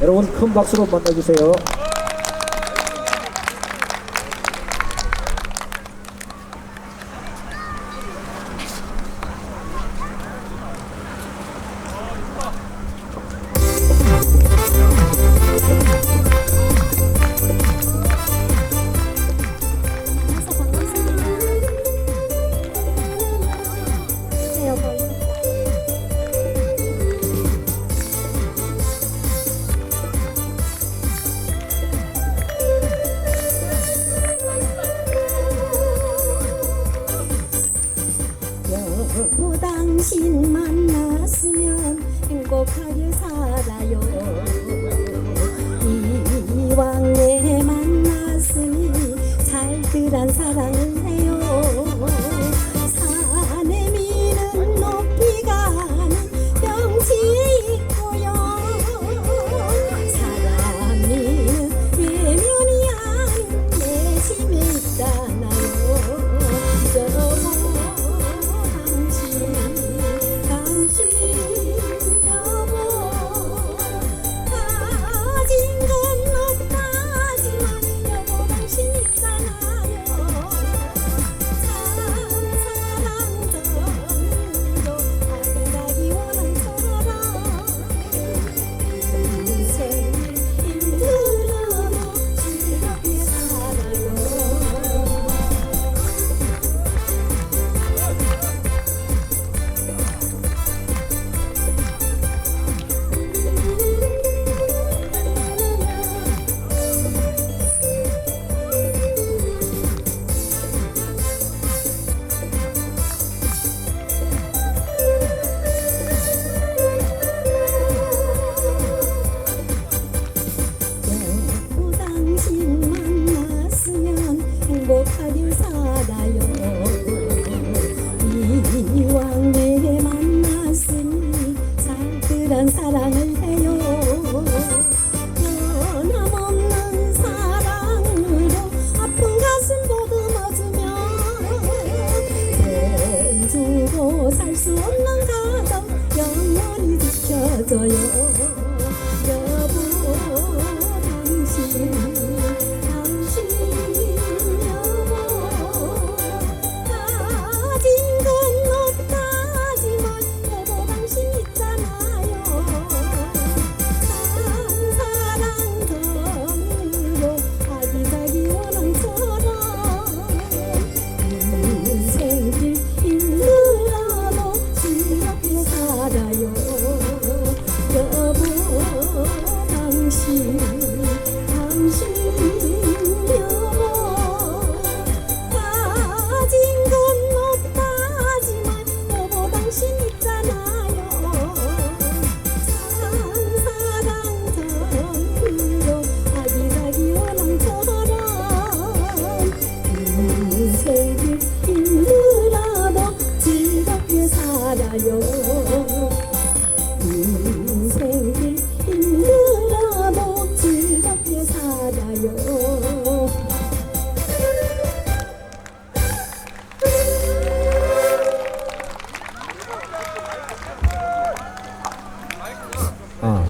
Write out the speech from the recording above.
여러분 큰 박수로 만나주세요. 당신 만났으면 행복하게 살아요. 이왕 내 만났으니 잘들한 사랑을 사랑하세요. 변함없는 사랑으로 아픈 가슴 보듬어주면. 돈 주고 살 수 없는 가정 영원히 지켜줘요.